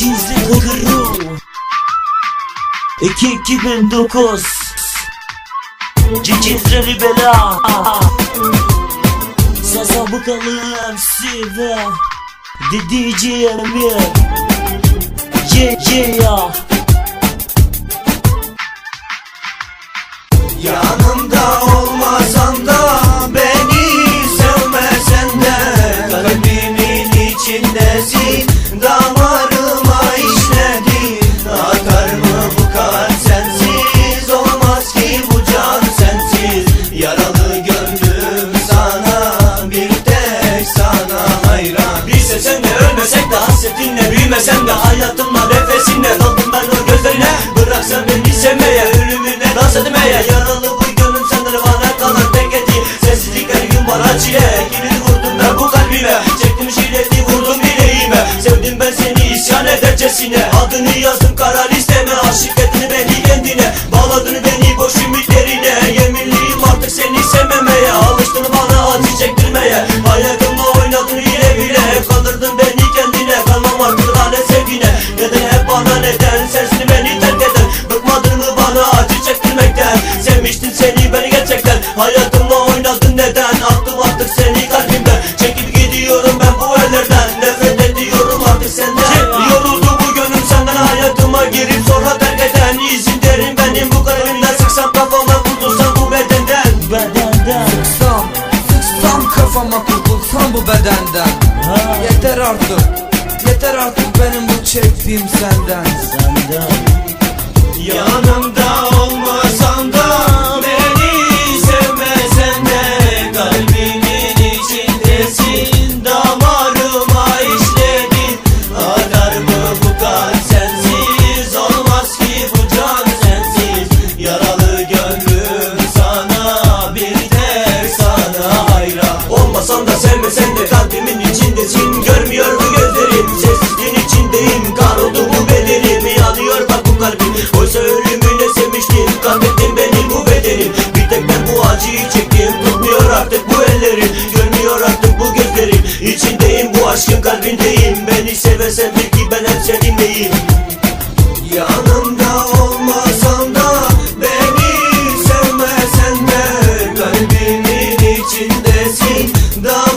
Cicizli Kırı 2009 Cicizli Bela. Sasa bakalım size. Dediciğim Yeah yeah Yanımda olmasan da beni sevmesen de Kalbimin içindesin damarıma hasretinle büyümesen de Hayatımla nefesinle daldım ben o gözlerine. Bıraksan beni bu bedenden Ha Yeter artık, yeter artık benim bu çektiğim senden. Senden. Yanımda Anlasan da sevmesen de kalbimin içindesin Görmüyor mu gözlerin sessizliğin içindeyim Kar oldu bu bedenim. Yanıyor bak bu kalbim. Oysa ölümüne sevmiştim Kaybettin beni bu bedenim. Bir tek ben bu acıyı çektim Tutmuyor artık bu ellerim. Görmüyor artık bu gözlerim. İçindeyim bu aşkın kalbindeyim. Beni sevesen bil ki ben hep seninleyim. Yanımda olmasan da beni sevmesen de kalbimin içinde 너.